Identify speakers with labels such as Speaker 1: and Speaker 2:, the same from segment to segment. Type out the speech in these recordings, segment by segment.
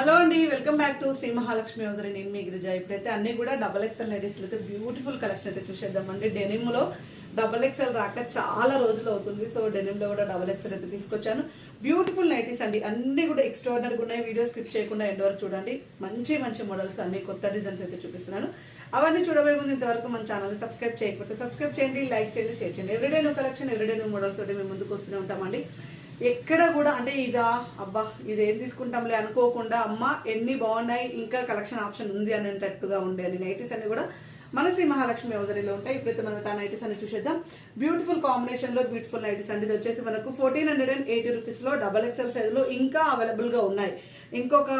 Speaker 1: Hello అండి welcome back to Shri Mahalakshmi వదరి నేను మీ గిరిజా. ఇప్పుడైతే అన్ని కూడా డబల్ ఎక్స్ఎల్ లేడీస్ అయితే బ్యూటిఫుల్ కలెక్షన్ అయితే చూసేద్దామండి. డెనిమ్లో డబల్ ఎక్స్ఎల్ రాక చాలా రోజులు అవుతుంది. సో డెనిమ్లో కూడా డబల్ ఎక్స్ఎల్ అయితే తీసుకొచ్చాను. బ్యూటిఫుల్ నైటీస్ అండి. అన్ని కూడా ఎక్స్ట్రాడినరీగా ఉన్నాయి. వీడియో స్కిప్ చేయకుండా ఎండ్ వరకు చూడండి. మంచి మంచి మోడల్స్ అన్ని కొత్త డిజైన్స్ అయితే చూపిస్తున్నాను. అవన్నీ చూడబోయే ముందు ఇంతవరకు మన ఛానల్ సబ్స్క్రైబ్ చేయకపోతే సబ్స్క్రైబ్ చేయండి లైక్ చేయండి షేర్ చేయండి. Everyday new collection everyday new models అయితే మేము ముందుకు వస్తూనే ఉంటామండి. ఎక్కడ కూడా అంటే ఇదా అబ్బా ఇదేం తీసుకుంటాంలే అనుకోకుండా అమ్మ ఎన్ని బాగున్నాయి ఇంకా కలెక్షన్ ఆప్షన్ ఉంది అనేటట్టుగా ఉండే అని నైటీస్ అన్ని కూడా మన శ్రీ మహాలక్ష్మి అవదరిలో ఉంటాయి. ఇప్పుడైతే మనం ఆ నైటీస్ అని చూసేద్దాం. బ్యూటిఫుల్ కాంబినేషన్లో బ్యూటిఫుల్ నైటీస్ అండి. ఇది వచ్చేసి మనకు ఫోర్టీన్ హండ్రెడ్ అండ్ ఎయిటీ రూపీస్లో డబల్ ఎక్స్ఎల్ సైజ్లో ఇంకా అవైలబుల్గా ఉన్నాయి. ఇంకొక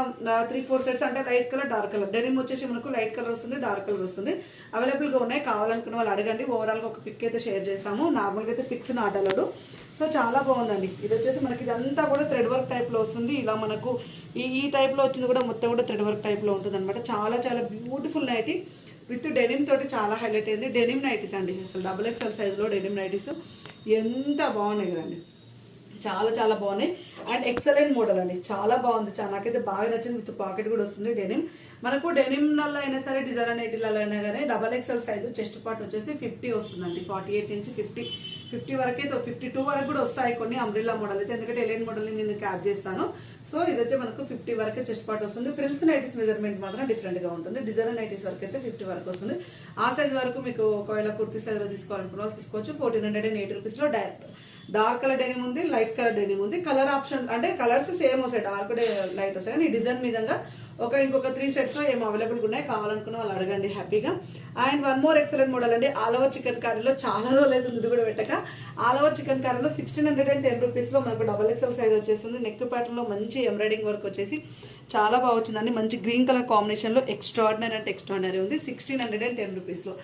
Speaker 1: త్రీ ఫోర్ సెట్స్ అంటే light colour dark colour denim వచ్చేసి మనకు లైట్ కలర్ వస్తుంది డార్క్ కలర్ వస్తుంది. అవైలబుల్గా ఉన్నాయి. కావాలనుకున్న వాళ్ళు అడగండి. ఓవరాల్గా ఒక పిక్ అయితే షేర్ చేస్తాము. నార్మల్గా అయితే పిక్స్ నాటలడు సో చాలా బాగుందండి. ఇది వచ్చేసి మనకి ఇదంతా కూడా థ్రెడ్ వర్క్ టైప్లో వస్తుంది. ఇలా మనకు ఈ ఈ టైప్లో వచ్చింది కూడా మొత్తం కూడా థ్రెడ్ వర్క్ టైప్లో ఉంటుంది అనమాట చాలా చాలా బ్యూటిఫుల్ నైటీ విత్ డెనిమ్ తోటి చాలా హైలైట్ అయింది. డెనిమ్ నైటీస్ అండి అసలు డబుల్ ఎక్స్ఎల్ సైజులో డెనిమ్ నైటీస్. ఎంత బాగున్నాయి కదండి. చాలా చాలా బాగున్నాయి. అండ్ ఎక్సలెంట్ మోడల్ అండి. చాలా బాగుంది. చాలా నాకైతే బాగా నచ్చింది. విత్ పాకెట్ కూడా వస్తుంది డెనిమ్. మనకు డెనిమ్ నల్ల అయినా సరే డిజైన్ నైటీలలో అయినా కానీ double XL size chest part వచ్చేసి ఫిఫ్టీ వస్తుందండి. ఫార్టీ ఎయిట్ నుంచి ఫిఫ్టీ ఫిఫ్టీ వరకు అయితే ఫిఫ్టీ టూ వరకు కూడా వస్తాయి కొన్ని అంబ్రిల్లా మోడల్ అయితే. ఎందుకంటే ఎలియన్ మోడల్ని నేను క్యాప్ చేస్తాను. సో ఇదైతే మనకు ఫిఫ్టీ వరకు చెస్ట్ పార్ట్ వస్తుంది. ప్రిన్స్ నైటీస్ మెజర్మెంట్ మాత్రం డిఫరెంట్గా ఉంటుంది. డిజైన్ నైటీస్ వరకు అయితే ఫిఫ్టీ వరకు వస్తుంది. ఆ సైజ్ వరకు మీకు ఒకవేళ కుర్తీ సైజ్లో తీసుకోవాలనుకున్న వాళ్ళు తీసుకోవచ్చు. ఫోర్టీన్ హండ్రెడ్ అండ్ ఎయిటీ రూపీస్లో డైరెక్ట్ డార్క్ కలర్ డెనిమ్ ఉంది లైట్ కలర్ డెనిమ్ ఉంది. కలర్ ఆప్షన్ అంటే కలర్స్ సేమ్ వస్తాయి డార్క్ లైట్ వస్తాయి. కానీ డిజైన్ మీదంగా ఒక ఇంకొక త్రీ సెట్స్ ఏం అవైలబుల్ ఉన్నాయి? కావాలనుకున్న వాళ్ళు అడగండి హ్యాపీగా and one more excellent model అండి ఆల్ ఓవర్ చికెన్ కర్రీలో చాలా రోజులు అయితే ఇది కూడా పెట్టక. ఆల్ ఓవర్ చికెన్ కర్రీలో సిక్స్టీన్ హండ్రెడ్ అండ్ టెన్ రూపీస్లో మనకు డబల్ ఎక్సెల్ సైజ్ వచ్చేస్తుంది నెక్ ప్యాటర్న్లో మంచి ఎంబ్రాయిడింగ్ వర్క్ వచ్చేసి చాలా బాగా వచ్చిందండి. మంచి గ్రీన్ కలర్ కాంబినేషన్లో ఎక్స్ట్రాడినరీ అంటే ఎక్స్ట్రాడినరీ ఉంది సిక్స్టీన్ హండ్రెడ్ అండ్ టెన్ రూపీస్లో.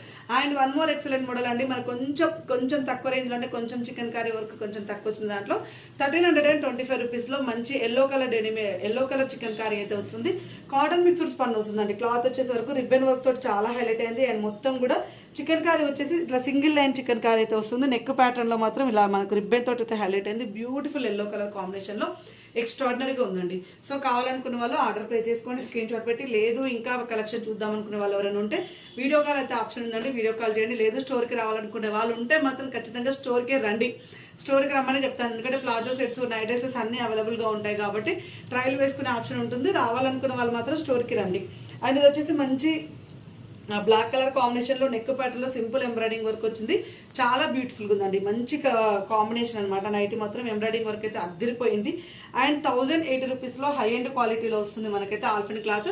Speaker 1: And one more excellent model అండి మనకు కొంచెం కొంచెం తక్కువ రేంజ్లో అంటే కొంచెం చికెన్ కర్రీ వర్క్ కొంచెం తక్కువ వచ్చిన దాంట్లో. Thirteen hundred and twenty five రూపీస్లో మంచి yellow colour డెనిమి yellow colour chicken curry అయితే వస్తుంది. కాటన్ మిక్స్డ్ స్పన్ వస్తుందండి. క్లాత్ వచ్చేసి వరకు రిబ్బన్ వర్క్ తోటి చాలా హైలైట్ అయింది. అండ్ మొత్తం కూడా చికెన్ కర్రీ వచ్చేసి ఇట్లా సింగిల్ లైన్ చికెన్ కర్రీ అయితే వస్తుంది. నెక్ ప్యాటర్న్లో మాత్రం ఇలా మనకు రిబ్బన్ తోటి అయితే హైలైట్ అయింది. బ్యూటిఫుల్ ఎల్లో కలర్ కాంబినేషన్లో ఎక్స్ట్రాడినరీగా ఉందండి. సో కావాలనుకున్న వాళ్ళు ఆర్డర్ ప్లే చేసుకోండి స్క్రీన్ షాట్ పెట్టి. లేదు ఇంకా కలెక్షన్ చూద్దాం అనుకునే వాళ్ళు ఎవరైనా ఉంటే వీడియో కాల్ అయితే ఆప్షన్ ఉందండి. వీడియో కాల్ చేయండి. లేదు స్టోర్కి రావాలనుకునే వాళ్ళు ఉంటే మాత్రం ఖచ్చితంగా స్టోర్కే రండి. స్టోర్కి రమ్మని చెప్తాను. ఎందుకంటే ప్లాజో సెట్స్ నైట్ డ్రెస్సెస్ అన్ని అవైలబుల్గా ఉంటాయి కాబట్టి ట్రయల్ వేసుకునే ఆప్షన్ ఉంటుంది. రావాలనుకున్న వాళ్ళు మాత్రం స్టోర్కి రండి. అండ్ ఇది వచ్చేసి మంచి బ్లాక్ కలర్ కాంబినేషన్లో నెక్ ప్యాటర్న్లో సింపుల్ ఎంబ్రాయిడింగ్ వర్క్ వచ్చింది. చాలా బ్యూటిఫుల్గా ఉందండి. మంచి కాంబినేషన్ అనమాట నైట్ మాత్రం ఎంబ్రాయిడింగ్ వర్క్ అయితే అద్దరిపోయింది. అండ్ థౌజండ్ ఎయిటీ రూపీస్లో హై అండ్ క్వాలిటీలో వస్తుంది మనకైతే ఆల్ఫెన్ క్లాత్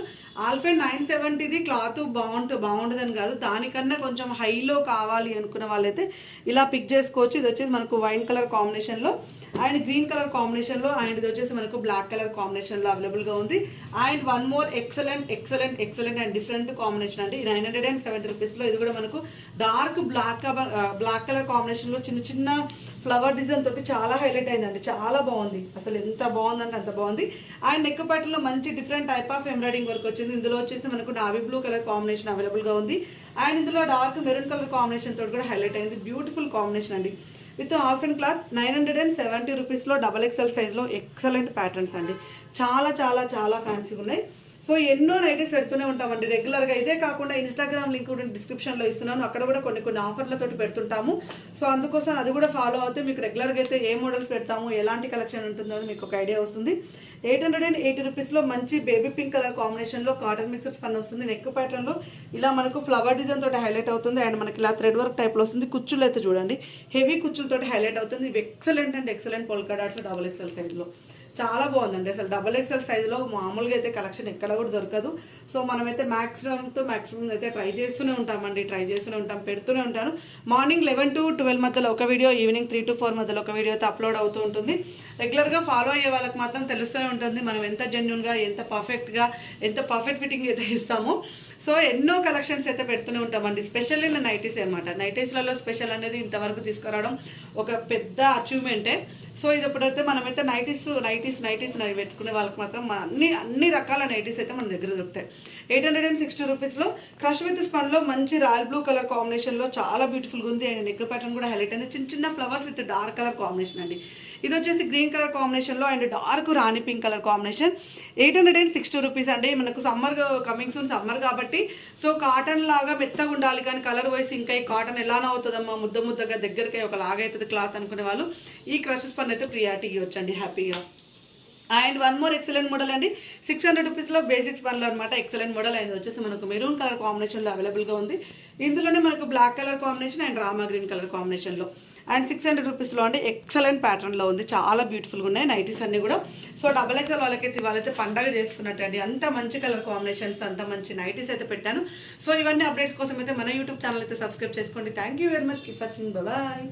Speaker 1: ఆల్ఫెన్ నైన్ సెవెంటీది క్లాత్ బాగుంటుంది బాగుంటుందని కాదు. దానికన్నా కొంచెం హైలో కావాలి అనుకున్న వాళ్ళైతే ఇలా పిక్ చేసుకోవచ్చు. ఇది వచ్చేసి మనకు వైన్ కలర్ కాంబినేషన్లో. అండ్ గ్రీన్ కలర్ కాంబినేషన్లో అండ్ ఇది వచ్చేసి మనకు బ్లాక్ కలర్ కాంబినేషన్లో అవైలబుల్గా ఉంది. And one more excellent excellent excellent and different combination అండి. నైన్ హండ్రెడ్ అండ్ సెవెంటీ రూపీస్లో ఇది కూడా మనకు డార్క్ బ్లాక్ బ్లాక్ కలర్ కాంబినేషన్లో చిన్న చిన్న ఫ్లవర్ డిజైన్ తోటి చాలా హైలైట్ అయిందండి. చాలా బాగుంది. అసలు ఎంత బాగుందంటే అంత బాగుంది. అండ్ నెక్ పట్టులో మంచి different type of embroidering work వచ్చింది. ఇందులో వచ్చేసి మనకు నావీ బ్లూ కలర్ కాంబినేషన్ అవైలబుల్గా ఉంది. అండ్ ఇందులో డార్క్ మెరూన్ కలర్ కాంబినేషన్ తోటి కూడా హైలైట్ అయింది. బ్యూటిఫుల్ కాంబినేషన్ అండి. With half and cloth nine hundred and seventy రూపీస్లో డబల్ ఎక్సెల్ సైజ్లో ఎక్సలెంట్ ప్యాటర్న్స్ అండి. చాలా చాలా చాలా ఫ్యాన్సీగా ఉన్నాయి సో ఎన్నో నైటీస్ పెడుతూనే ఉంటామండి. రెగ్యులర్గా ఇదే కాకుండా ఇన్స్టాగ్రామ్ లింక్ కూడా డిస్క్రిప్షన్లో ఇస్తున్నాను. అక్కడ కూడా కొన్ని కొన్ని ఆఫర్లతో పెడుతుంటాము. సో అందుకోసం అది కూడా ఫాలో అవుతే మీకు రెగ్యులర్గా అయితే ఏ మోడల్స్ పెడతాము ఎలాంటి కలెక్షన్ ఉంటుందో అని మీకు ఒక ఐడియా వస్తుంది. ఎయిట్ హండ్రెడ్ అండ్ ఎయిటీ రూపీస్లో మంచి బేబీ పింక్ కలర్ కాంబినేషన్లో కాటన్ మిక్సర్ పని వస్తుంది. నెక్ ప్యాటర్న్లో ఇలా మనకు ఫ్లవర్ డిజైన్ తోటి హైలైట్ అవుతుంది. అండ్ మనకి ఇలా థ్రెడ్ వర్క్ టైప్లో వస్తుంది. కుచ్చులు అయితే చూడండి. హెవీ కుచ్చులతోటి హైలైట్ అవుతుంది. ఇవి excellent and. Excellent polka dots double XL సైజ్లో చాలా బాగుందండి. అసలు డబల్ ఎక్స్ఎల్ సైజులో మామూలుగా అయితే కలెక్షన్ ఎక్కడ కూడా దొరకదు. సో మనమైతే మ్యాక్సిమంతో మ్యాక్సిమం అయితే ట్రై చేస్తూనే ఉంటామండి. ట్రై చేస్తూనే ఉంటాం పెడుతూనే ఉంటాను. మార్నింగ్ లెవెన్ టు ట్వెల్వ్ మధ్యలో ఒక video evening three to four మధ్యలో ఒక వీడియో అయితే అప్లోడ్ అవుతూ ఉంటుంది. రెగ్యులర్గా ఫాలో అయ్యే వాళ్ళకి మాత్రం తెలుస్తూనే ఉంటుంది మనం ఎంత జెన్యున్గా ఎంత పర్ఫెక్ట్గా ఎంత పర్ఫెక్ట్ ఫిట్టింగ్ అయితే ఇస్తామో. సో ఎన్నో కలెక్షన్స్ అయితే పెడుతూనే ఉంటామండి. స్పెషల్లీ నైటీస్ అనమాట నైటీస్లలో స్పెషల్ అనేది ఇంతవరకు తీసుకురావడం ఒక పెద్ద అచీవ్మెంటే. సో ఇది ఇప్పుడైతే మనమైతే నైటీస్ నైటీస్ నైటీస్ పెట్టుకునే వాళ్ళకి మాత్రం అన్ని అన్ని రకాల నైటీస్ అయితే మన దగ్గర దొరుకుతాయి. ఎయిట్ హండ్రెడ్ అండ్ సిక్స్టీ రూపీస్లో క్రష్ విత్ స్పన్లో మంచి రాయల్ బ్లూ కలర్ కాంబినేషన్లో చాలా బ్యూటిఫుల్గా ఉంది. అండ్ నెక్ ప్యాటర్న్ కూడా హైలైట్ అయింది. చిన్న చిన్న flowers with dark colour combination అండి. ఇది వచ్చేసి గ్రీన్ కలర్ కాంబినేషన్లో and dark rani pink colour combination. Eight hundred and sixty rupees అండి. మనకు సమ్మర్ కమింగ్ సూన్ సమ్మర్ కాబట్టి. సో కాటన్ లాగా మెత్తగా ఉండాలి కానీ కలర్ వైస్ ఇంకా ఈ కాటన్ ఎలానో అవుతుందమ్మా. ముద్ద ముద్దగా దగ్గరికి ఒక లాగా అవుతుంది క్లాత్ అనుకునే వాళ్ళు. ఈ క్రషెస్ పని అయితే ప్రియారిటీ ఇవ్వచ్చండి. హ్యాపీగా and one more excellent model అండి. సిక్స్ హండ్రెడ్ రూపీస్లో బేసిక్స్ పనులు అనమాట ఎక్సలెంట్ మోడల్ అండ్ వచ్చేసి మనకు మెరూన్ కలర్ కాంబినేషన్లో అవైలబుల్గా ఉంది. ఇందులోనే మనకు black colour combination and Rama green colour కాంబినేషన్లో అండ్ సిక్స్ హండ్రెడ్ రూపీస్లో అంటే ఎక్సలెంట్ ప్యాటర్న్లో ఉంది. చాలా బ్యూటిఫుల్గా ఉన్నాయి. నైటీస్ అన్ని కూడా. సో డబల్ ఎక్సెల్ వాళ్ళకైతే వాళ్ళైతే పండగ చేసుకున్నట్టు అండి. అంత మంచి కలర్ కాంబినేషన్స్ అంత మంచి నైటీస్ అయితే పెట్టాను. సో ఇవన్నీ అప్డేట్స్ కోసం అయితే మన యూట్యూబ్ ఛానల్ అయితే సబ్స్క్రైబ్ చేసుకోండి. Thank you very much keep watching bye